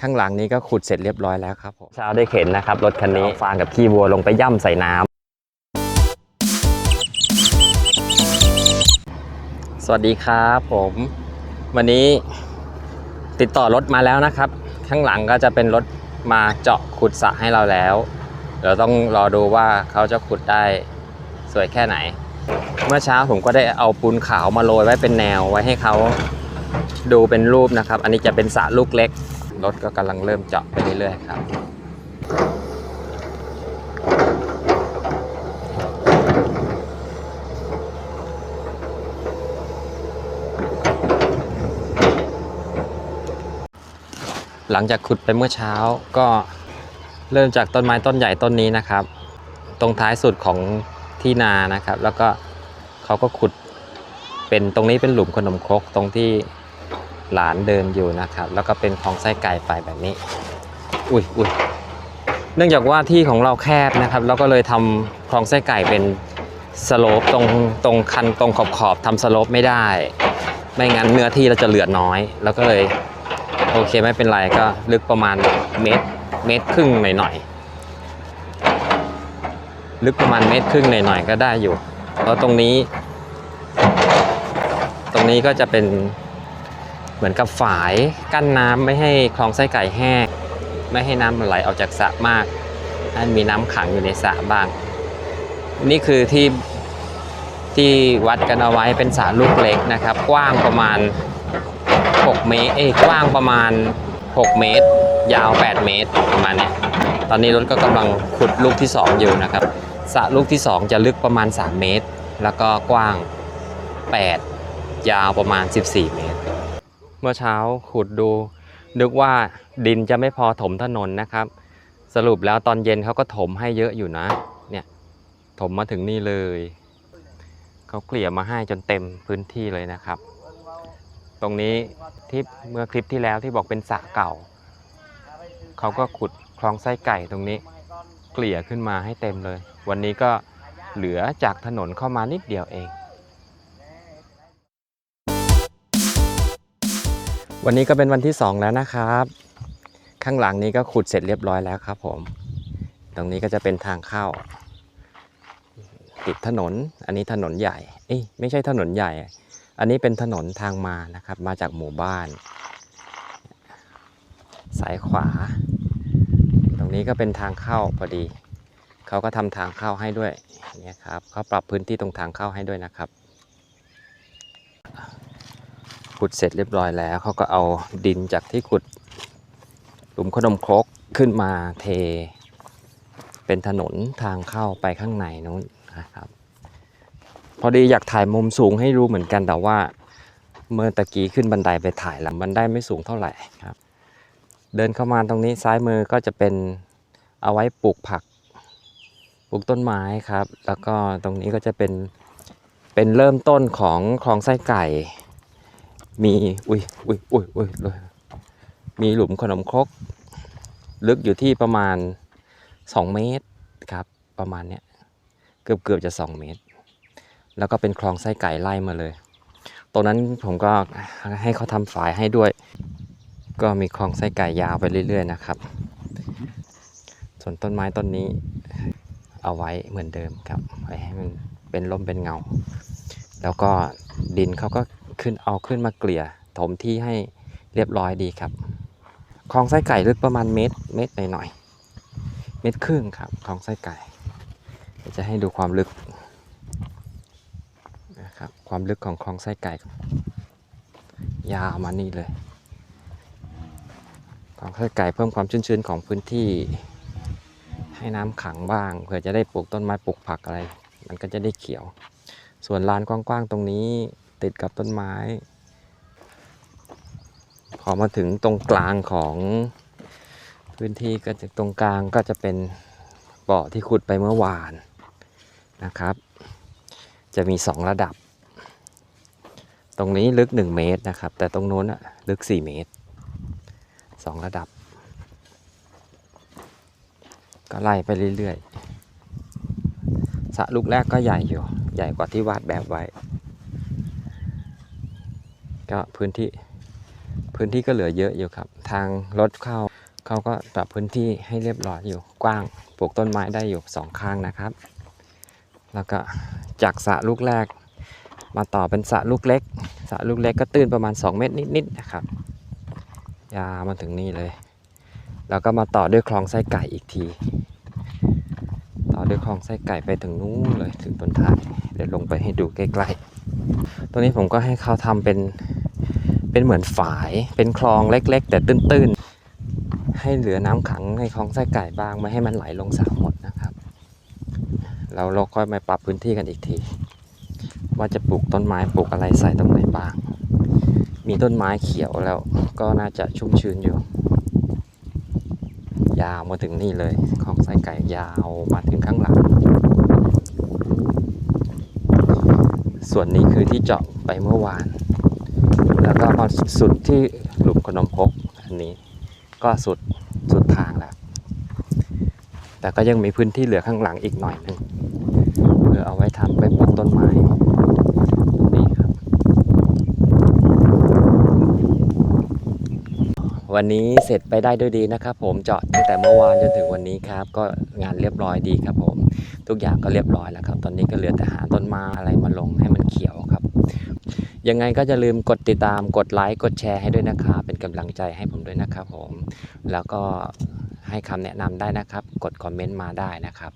ข้างหลังนี้ก็ขุดเสร็จเรียบร้อยแล้วครับผมเช้าได้เข็นนะครับ รถคันนี้ฟางกับขี้วัวลงไปย่ำใส่น้ำสวัสดีครับผม วันนี้ติดต่อรถมาแล้วนะครับ ข้างหลังก็จะเป็นรถมาเจาะขุดสระให้เราแล้ว เดี๋ยวต้องรอดูว่าเขาจะขุดได้สวยแค่ไหน เมื่อเช้าผมก็ได้เอาปูนขาวมาโรยไว้เป็นแนวไว้ให้เขาดูเป็นรูปนะครับ อันนี้จะเป็นสระลูกเล็ก รถก็กำลังเริ่มเจาะไปเรื่อยๆครับหลังจากขุดไปเมื่อเช้าก็เริ่มจากต้นไม้ต้นใหญ่ต้นนี้นะครับ ตรงท้ายสุดของที่นานะครับ แล้วก็เขาก็ขุดเป็นตรงนี้เป็นหลุมขนมครกตรงที่ หลานเดินอยู่นะครับ แล้วก็เป็นคลองไส้ไก่ไปแบบนี้ อุ้ยอุ้ยเนื่องจากว่าที่ของเราแคบนะครับเราก็เลยทำคลองไส้ไก่เป็นสโลปตรงตรงคันตรงขอบขอบทำสโลปไม่ได้ ไม่งั้นเนื้อที่เราจะเหลือน้อย แล้วก็เลยโอเคไม่เป็นไรก็ลึกประมาณเมตรเมตรครึ่งหน่อยๆลึกประมาณเมตรครึ่งหน่อยๆก็ได้อยู่ เพราะตรงนี้ ตรงนี้ก็จะเป็น เหมือนกับฝายกั้นน้ำไม่ให้คลองไส้ไก่แห้ง ไม่ให้น้ำมันไหลออกจากสระมากให้มีน้ำขังอยู่ในสระบ้าง นี่คือที่ที่วัดกันเอาไว้เป็นสระลูกเล็กนะครับ กว้างประมาณ 6 เมตร เอ้กว้างประมาณ 6 เมตร ยาว 8 เมตรประมาณเนี้ยตอนนี้รถก็กำลังขุดลูกที่ 2 อยู่นะครับสระลูกที่ 2 จะลึกประมาณ 3 เมตร แล้วก็กว้าง 8 ยาวประมาณ 14 เมตร เมื่อเช้าขุดดู นึกว่าดินจะไม่พอถมถนนนะครับ สรุปแล้วตอนเย็นเขาก็ถมให้เยอะอยู่นะ เนี่ยถมมาถึงนี่เลยเขาเกลี่ยมาให้จนเต็มพื้นที่เลยนะครับ ตรงนี้ที่เมื่อคลิปที่แล้วที่บอกเป็นสระเก่าเขาก็ขุดคลองไส้ไก่ตรงนี้ เกลี่ยขึ้นมาให้เต็มเลย วันนี้ก็เหลือจากถนนเข้ามานิดเดียวเอง วันนี้ก็เป็นวันที่ 2 แล้วนะครับ ข้างหลังนี้ก็ขุดเสร็จเรียบร้อยแล้วครับผม ตรงนี้ก็จะเป็นทางเข้า ติดถนน อันนี้ถนนใหญ่ เอ้ยไม่ใช่ถนนใหญ่ อันนี้เป็นถนนทางมานะครับ มาจากหมู่บ้าน สายขวา ตรงนี้ก็เป็นทางเข้าพอดี เขาก็ทำทางเข้าให้ด้วยเนี่ยครับเขาปรับพื้นที่ตรงทางเข้าให้ด้วยนะครับ ขุดเสร็จเรียบร้อยแล้วเขาก็เอาดินจากที่ขุดหลุมขนมครกขึ้นมาเท เป็นถนนทางเข้าไปข้างในนู้นนะครับ พอดีอยากถ่ายมุมสูงให้รู้เหมือนกันแต่ว่าเมื่อตะกี้ขึ้นบันไดไปถ่ายแล้วมันได้ไม่สูงเท่าไหร่ครับ เดินเข้ามาตรงนี้ซ้ายมือก็จะเป็นเอาไว้ปลูกผักปลูกต้นไม้ครับ แล้วก็ตรงนี้ก็จะเป็นเป็นเริ่มต้นของคลองไส้ไก่ มีอุ้ยอุ้ยอุ้ยอุ้ยเลยมีหลุมขนมครก ลึกอยู่ที่ประมาณ 2 เมตรครับ ประมาณเนี้ยเกือบเกือบจะ 2 เมตร แล้วก็เป็นคลองไส้ไก่ไล่มาเลยตรงนั้นผมก็ให้เขาทำฝายให้ด้วย ก็มีคลองไส้ไก่ยาวไปเรื่อย ๆ นะครับ ส่วนต้นไม้ต้นนี้เอาไว้เหมือนเดิมครับไว้ให้มันเป็นร่มเป็นเงา แล้วก็ดินเขาก็ ขึ้นเอาขึ้นมาเกลี่ยถมที่ให้เรียบร้อยดีครับคลองไส้ไก่ลึกประมาณเมตรเมตรหน่อยๆเมตรครึ่งครับคลองไส้ไก่จะให้ดูความลึกนะครับความลึกของคลองไส้ไก่ ยาวมานี่เลยคลองไส้ไก่เพิ่มความชื้นๆของพื้นที่ ให้น้ำขังบ้างเผื่อจะได้ปลูกต้นไม้ปลูกผักอะไร มันก็จะได้เขียว ส่วนลานกว้างๆตรงนี้ ติดกับต้นไม้ พอมาถึงตรงกลางของพื้นที่ก็จะตรงกลางก็จะเป็นบ่อที่ขุดไปเมื่อวานนะครับ จะมี 2 ระดับ ตรงนี้ลึก 1 เมตรนะครับ แต่ตรงโน้นอะลึก 4 เมตร 2 ระดับ ก็ไล่ไปเรื่อยๆสระลูกแรกก็ใหญ่อยู่ ใหญ่กว่าที่วาดแบบไว้ ก็พื้นที่พื้นที่ก็เหลือเยอะอยู่ครับ ทางรถเข้าเขาก็ปรับพื้นที่ให้เรียบร้อยอยู่กว้างปลูกต้นไม้ได้อยู่สองข้างนะครับ แล้วก็จากสระลูกแรก มาต่อเป็นสระลูกเล็กสระลูกเล็กก็ตื้นประมาณ 2 เมตรนิดๆนะครับยามาถึงนี่เลย แล้วก็มาต่อด้วยคลองไส้ไก่อีกที ต่อด้วยคลองไส้ไก่ไปถึงนู้นเลยถึงต้นทางเดี๋ยวลงไปให้ดูใกล้ๆ ตรงนี้ผมก็ให้เขาทำเป็น เป็นเหมือนฝายเป็นคลองเล็ก ๆ แต่ตื้นๆ ให้เหลือน้ำขังในคลองไส้ไก่บ้างไม่ให้มันไหลลงสระหมดนะครับเราเราค่อยมาปรับพื้นที่กันอีกที ว่าจะปลูกต้นไม้ปลูกอะไรใส่ตรงไหนบ้าง มีต้นไม้เขียวแล้วก็น่าจะชุ่มชื้นอยู่ ยาวมาถึงนี่เลยคลองไส้ไก่ยาวมาถึงข้างหลังส่วนนี้คือที่เจาะไปเมื่อวาน แล้วก็มาสุดที่หลุมขนมครกอันนี้ ก็สุดสุดทางแล้ว แต่ก็ยังมีพื้นที่เหลือข้างหลังอีกหน่อยหนึงเพื่อเอาไว้ทำไปปลูกต้นไม้ตรงนี้ครับ วันนี้เสร็จไปได้ด้วยดีนะครับ ผมเจาะตั้งแต่เมื่อวานจนถึงวันนี้ครับ ก็งานเรียบร้อยดีครับผม ทุกอย่างก็เรียบร้อยแล้วครับ ตอนนี้ก็เหลือแต่หาต้นไม้อะไรมาลงให้มันเขียวครับ ยังไงก็จะลืมกดติดตามกดไลค์กดแชร์ให้ด้วยนะครับเป็นกำลังใจให้ผมด้วยนะครับผมแล้วก็ให้คำแนะนำได้นะครับ กดคอมเมนต์มาได้นะครับ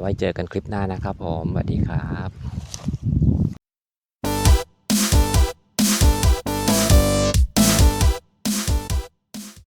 ไว้เจอกันคลิปหน้านะครับผมสวัสดีครับ